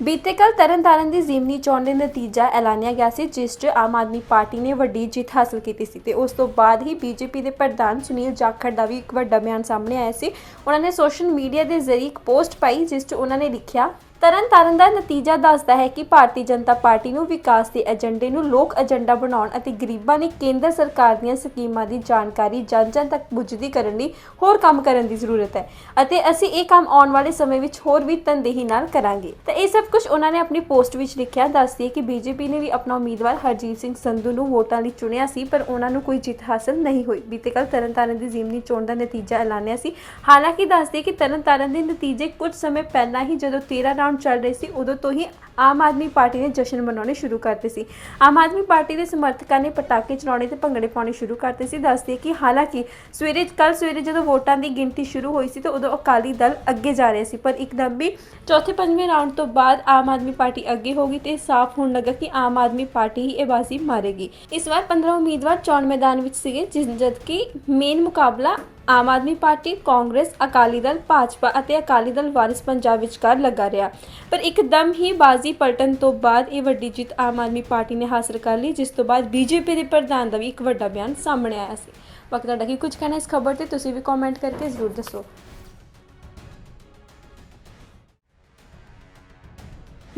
ਬੀਤੇ ਕੱਲ ਤਰਨਤਾਰਨ ਦੀ ਜ਼ਿਮਨੀ ਚੋਣ ਦੇ ਨਤੀਜਾ ਐਲਾਨਿਆ ਗਿਆ ਸੀ, ਜਿਸ 'ਚ ਆਮ ਆਦਮੀ ਪਾਰਟੀ ਨੇ ਵੱਡੀ ਜਿੱਤ ਹਾਸਲ ਕੀਤੀ ਸੀ ਤੇ ਉਸ ਤੋਂ ਬਾਅਦ ਹੀ ਬੀਜੇਪੀ ਦੇ ਪ੍ਰਧਾਨ ਸੁਨੀਲ ਜਾਖੜ ਦਾ ਵੀ ਇੱਕ ਵੱਡਾ ਬਿਆਨ ਸਾਹਮਣੇ ਆਇਆ ਸੀ। ਉਹਨਾਂ ਨੇ ਸੋਸ਼ਲ ਮੀਡੀਆ ਦੇ ਜ਼ਰੀਏ ਇੱਕ ਪੋਸਟ ਪਾਈ, ਜਿਸ 'ਚ ਉਹਨਾਂ ਨੇ ਲਿਖਿਆ ਤਰਨਤਾਰਨ ਦਾ ਨਤੀਜਾ ਦੱਸਦਾ ਹੈ ਕਿ ਭਾਰਤੀ ਜਨਤਾ ਪਾਰਟੀ ਨੂੰ ਵਿਕਾਸ ਦੇ ਏਜੰਡੇ ਨੂੰ ਲੋਕ ਏਜੰਡਾ ਬਣਾਉਣ ਅਤੇ ਗਰੀਬਾਂ ਲਈ ਕੇਂਦਰ ਸਰਕਾਰ ਦੀਆਂ ਸਕੀਮਾਂ ਦੀ ਜਾਣਕਾਰੀ ਜਨ-ਜਨ ਤੱਕ ਪੁੱਜਦੀ ਕਰਨ ਲਈ ਹੋਰ ਕੰਮ ਕਰਨ ਦੀ ਜ਼ਰੂਰਤ ਹੈ ਅਤੇ ਅਸੀਂ ਇਹ ਕੰਮ ਆਉਣ ਵਾਲੇ ਸਮੇਂ ਵਿੱਚ ਹੋਰ ਵੀ ਤਨਦੇਹੀ ਨਾਲ ਕਰਾਂਗੇ। ਤਾਂ ਇਹ ਸਭ ਕੁਝ ਉਹਨਾਂ ਨੇ ਆਪਣੀ ਪੋਸਟ ਵਿੱਚ ਲਿਖਿਆ, ਦੱਸਦੀ ਹੈ ਕਿ ਬੀਜੇਪੀ ਨੇ ਵੀ ਆਪਣਾ ਉਮੀਦਵਾਰ ਹਰਜੀਤ ਸਿੰਘ ਸੰਧੂ ਨੂੰ ਵੋਟਾਂ ਲਈ ਚੁਣਿਆ ਸੀ, ਪਰ ਉਹਨਾਂ ਨੂੰ ਕੋਈ ਜਿੱਤ ਹਾਸਲ ਨਹੀਂ ਹੋਈ। ਬੀਤੇ ਕੱਲ ਤਰਨਤਾਰਨ ਦੀ ਜ਼ਿਮਨੀ ਚੋਣ ਦਾ ਨਤੀਜਾ ਐਲਾਨਿਆ ਸੀ। ਹਾਲਾਂਕਿ ਦੱਸਦੇ ਕਿ ਤਰਨਤਾਰਨ ਦੇ ਨਤੀਜੇ ਕੁਝ ਸਮੇਂ ਪਹਿਲਾਂ ਹੀ ਜਦੋਂ 13 ਰਾਊਂਡ ਚੱਲ ਰਹੇ ਸੀ, ਉਦੋਂ ਤੋਂ ਹੀ ਆਮ ਆਦਮੀ ਪਾਰਟੀ ਨੇ ਜਸ਼ਨ ਮਨਾਉਣੇ ਸ਼ੁਰੂ ਕਰਤੇ ਸੀ। ਆਮ ਆਦਮੀ ਪਾਰਟੀ ਦੇ ਸਮਰਥਕਾਂ ਨੇ ਪਟਾਕੇ ਚਲਾਉਣੇ ਤੇ ਭੰਗੜੇ ਪਾਉਣੇ ਸ਼ੁਰੂ ਕਰਤੇ ਸੀ। ਦੱਸਦੇ ਕਿ ਹਾਲਾਂਕਿ ਸਵੇਰੇ ਕੱਲ ਸਵੇਰੇ ਜਦੋਂ ਵੋਟਾਂ ਦੀ ਗਿਣਤੀ ਸ਼ੁਰੂ ਹੋਈ ਸੀ ਤਾਂ ਉਦੋਂ ਅਕਾਲੀ ਦਲ ਅੱਗੇ ਜਾ ਰਿਹਾ ਸੀ, ਪਰ ਇੱਕਦਮ ਵੀ ਚੌਥੇ ਪੰਜਵੇਂ ਰਾਊਂਡ ਤੋਂ ਬਾਅਦ ਆਮ ਆਦਮੀ ਪਾਰਟੀ ਅੱਗੇ ਹੋ ਗਈ ਤੇ ਸਾਫ਼ ਹੋਣ ਲੱਗਾ ਕਿ ਆਮ ਆਦਮੀ ਪਾਰਟੀ ਹੀ ਇਹ ਬਾਜ਼ੀ ਮਾਰੇਗੀ। ਇਸ ਵਾਰ 15 ਉਮੀਦਵਾਰ ਚੋਣ ਮੈਦਾਨ ਵਿੱਚ ਸੀਗੇ, ਜਿਸ ਜਦਕਿ ਮੇਨ ਮੁਕਾਬਲਾ ਆਮ ਆਦਮੀ ਪਾਰਟੀ, ਕਾਂਗਰਸ, ਅਕਾਲੀ ਦਲ, ਭਾਜਪਾ ਅਤੇ ਅਕਾਲੀ ਦਲ ਵਾਰਿਸ ਪੰਜਾਬ ਵਿਚਕਾਰ ਲੱਗਾ ਰਿਹਾ। ਪਰ ਇੱਕਦਮ ਹੀ ਬਾਜ਼ੀ ਪਲਟਣ ਤੋਂ ਬਾਅਦ ਇਹ ਵੱਡੀ ਜਿੱਤ ਆਮ ਆਦਮੀ ਪਾਰਟੀ ਨੇ ਹਾਸਲ ਕਰ ਲਈ, ਜਿਸ ਤੋਂ ਬਾਅਦ ਬੀਜੇਪੀ ਦੇ ਪ੍ਰਧਾਨ ਦਾ ਵੀ ਇੱਕ ਵੱਡਾ ਬਿਆਨ ਸਾਹਮਣੇ ਆਇਆ ਸੀ। ਵਕਤ ਤੁਹਾਡਾ ਕੀ ਕੁਝ ਕਹਿਣਾ ਇਸ ਖਬਰ ਤੇ, ਤੁਸੀਂ ਵੀ ਕਮੈਂਟ ਕਰਕੇ ਜ਼ਰੂਰ ਦੱਸੋ।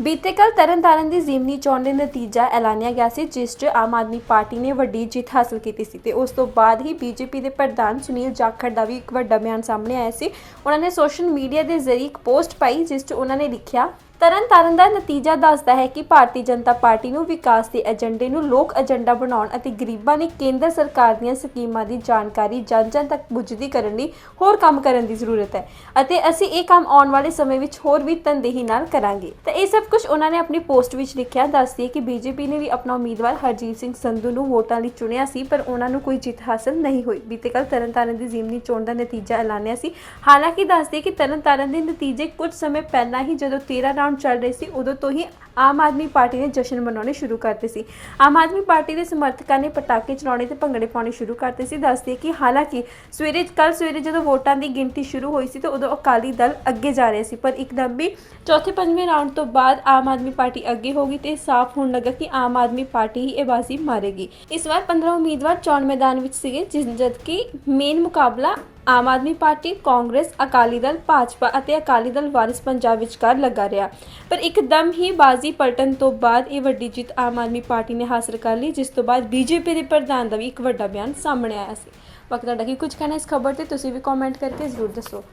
ਬੀਤੇ ਕੱਲ ਤਰਨਤਾਰਨ ਦੀ ਜ਼ਿਮਨੀ ਚੋਣ ਦੇ ਨਤੀਜਾ ਐਲਾਨਿਆ ਗਿਆ ਸੀ, ਜਿਸ 'ਚ ਆਮ ਆਦਮੀ ਪਾਰਟੀ ਨੇ ਵੱਡੀ ਜਿੱਤ ਹਾਸਲ ਕੀਤੀ ਸੀ ਤੇ ਉਸ ਤੋਂ ਬਾਅਦ ਹੀ ਬੀਜੇਪੀ ਦੇ ਪ੍ਰਧਾਨ ਸੁਨੀਲ ਜਾਖੜ ਦਾ ਵੀ ਇੱਕ ਵੱਡਾ ਬਿਆਨ ਸਾਹਮਣੇ ਆਇਆ ਸੀ। ਉਹਨਾਂ ਨੇ ਸੋਸ਼ਲ ਮੀਡੀਆ ਦੇ ਜ਼ਰੀਏ ਇੱਕ ਪੋਸਟ ਪਾਈ, ਜਿਸ 'ਚ ਉਹਨਾਂ ਨੇ ਲਿਖਿਆ ਤਰਨਤਾਰਨ ਦਾ ਨਤੀਜਾ ਦੱਸਦਾ ਹੈ ਕਿ ਭਾਰਤੀ ਜਨਤਾ ਪਾਰਟੀ ਨੂੰ ਵਿਕਾਸ ਦੇ ਏਜੰਡੇ ਨੂੰ ਲੋਕ ਏਜੰਡਾ ਬਣਾਉਣ ਅਤੇ ਗਰੀਬਾਂ ਨੇ ਕੇਂਦਰ ਸਰਕਾਰ ਦੀਆਂ ਸਕੀਮਾਂ ਦੀ ਜਾਣਕਾਰੀ ਜਨ-ਜਨ ਤੱਕ ਪੁੱਜਦੀ ਕਰਨ ਲਈ ਹੋਰ ਕੰਮ ਕਰਨ ਦੀ ਜ਼ਰੂਰਤ ਹੈ ਅਤੇ ਅਸੀਂ ਇਹ ਕੰਮ ਆਉਣ ਵਾਲੇ ਸਮੇਂ ਵਿੱਚ ਹੋਰ ਵੀ ਤਨਦੇਹੀ ਨਾਲ ਕਰਾਂਗੇ। ਤਾਂ ਇਹ ਸਭ ਕੁਝ ਉਹਨਾਂ ਨੇ ਆਪਣੀ ਪੋਸਟ ਵਿੱਚ ਲਿਖਿਆ, ਦੱਸਦੀ ਹੈ ਕਿ ਬੀਜੇਪੀ ਨੇ ਵੀ ਆਪਣਾ ਉਮੀਦਵਾਰ ਹਰਜੀਤ ਸਿੰਘ ਸੰਧੂ ਨੂੰ ਵੋਟਾਂ ਲਈ ਚੁਣਿਆ ਸੀ, ਪਰ ਉਹਨਾਂ ਨੂੰ ਕੋਈ ਜਿੱਤ ਹਾਸਲ ਨਹੀਂ ਹੋਈ। ਬੀਤੇ ਕੱਲ ਤਰਨਤਾਰਨ ਦੀ ਜ਼ਿਮਨੀ ਚੋਣ ਦਾ ਨਤੀਜਾ ਐਲਾਨਿਆ ਸੀ। ਹਾਲਾਂਕਿ, ਦੱਸਦੇ ਕਿ ਤਰਨਤਾਰਨ ਦੇ ਨਤੀਜੇ ਕੁਝ ਸਮੇਂ ਪਹਿਲਾਂ ਹੀ ਜਦੋਂ 13 ਰਾਊਂਡ ਚੱਲ ਰਹੇ ਸੀ, ਉਦੋਂ ਤੋਂ ਹੀ ਆਮ ਆਦਮੀ ਪਾਰਟੀ ਨੇ ਜਸ਼ਨ ਮਨਾਉਣੇ ਸ਼ੁਰੂ ਕਰਤੇ ਸੀ। ਆਮ ਆਦਮੀ ਪਾਰਟੀ ਦੇ ਸਮਰਥਕਾਂ ਨੇ ਪਟਾਕੇ ਚਲਾਉਣੇ ਤੇ ਭੰਗੜੇ ਪਾਉਣੇ ਸ਼ੁਰੂ ਕਰਤੇ ਸੀ। ਦੱਸਦੇ ਕਿ ਹਾਲਾਂਕਿ ਸਵੇਰੇ ਕੱਲ ਸਵੇਰੇ ਜਦੋਂ ਵੋਟਾਂ ਦੀ ਗਿਣਤੀ ਸ਼ੁਰੂ ਹੋਈ ਸੀ, ਤਾਂ ਉਦੋਂ ਅਕਾਲੀ ਦਲ ਅੱਗੇ ਜਾ ਰਿਹਾ ਸੀ, ਪਰ ਇੱਕਦਮ ਵੀ ਚੌਥੇ ਪੰਜਵੇਂ ਰਾਊਂਡ ਤੋਂ ਬਾਅਦ ਆਮ ਆਦਮੀ ਪਾਰਟੀ ਅੱਗੇ ਹੋ ਗਈ ਤੇ ਸਾਫ਼ ਹੋਣ ਲੱਗਾ ਕਿ ਆਮ ਆਦਮੀ ਪਾਰਟੀ ਹੀ ਇਹ ਬਾਜ਼ੀ ਮਾਰੇਗੀ। ਇਸ ਵਾਰ 15 ਉਮੀਦਵਾਰ ਚੋਣ ਮੈਦਾਨ ਵਿੱਚ ਸੀਗੇ, ਜਿਸ ਜਦਕਿ ਮੇਨ ਮੁਕਾਬਲਾ ਆਮ ਆਦਮੀ ਪਾਰਟੀ, ਕਾਂਗਰਸ, ਅਕਾਲੀ ਦਲ, ਭਾਜਪਾ ਅਤੇ ਅਕਾਲੀ ਦਲ ਵਾਰਿਸ ਪੰਜਾਬ ਵਿਚਕਾਰ ਲੱਗਾ ਰਿਹਾ। ਪਰ ਇੱਕਦਮ ਹੀ ਬਾਜ਼ੀ ਪਲਟਣ ਤੋਂ ਬਾਅਦ ਇਹ ਵੱਡੀ ਜਿੱਤ ਆਮ ਆਦਮੀ ਪਾਰਟੀ ਨੇ ਹਾਸਲ ਕਰ ਲਈ, ਜਿਸ ਤੋਂ ਬਾਅਦ ਬੀਜੇਪੀ ਦੇ ਪ੍ਰਧਾਨ ਦਾ ਵੀ ਇੱਕ ਵੱਡਾ ਬਿਆਨ ਸਾਹਮਣੇ ਆਇਆ ਸੀ। ਵਕਤ ਤੁਹਾਡਾ ਕੀ ਕੁਝ ਕਹਿਣਾ ਇਸ ਖਬਰ ਤੇ, ਤੁਸੀਂ ਵੀ ਕਮੈਂਟ ਕਰਕੇ ਜ਼ਰੂਰ ਦੱਸੋ।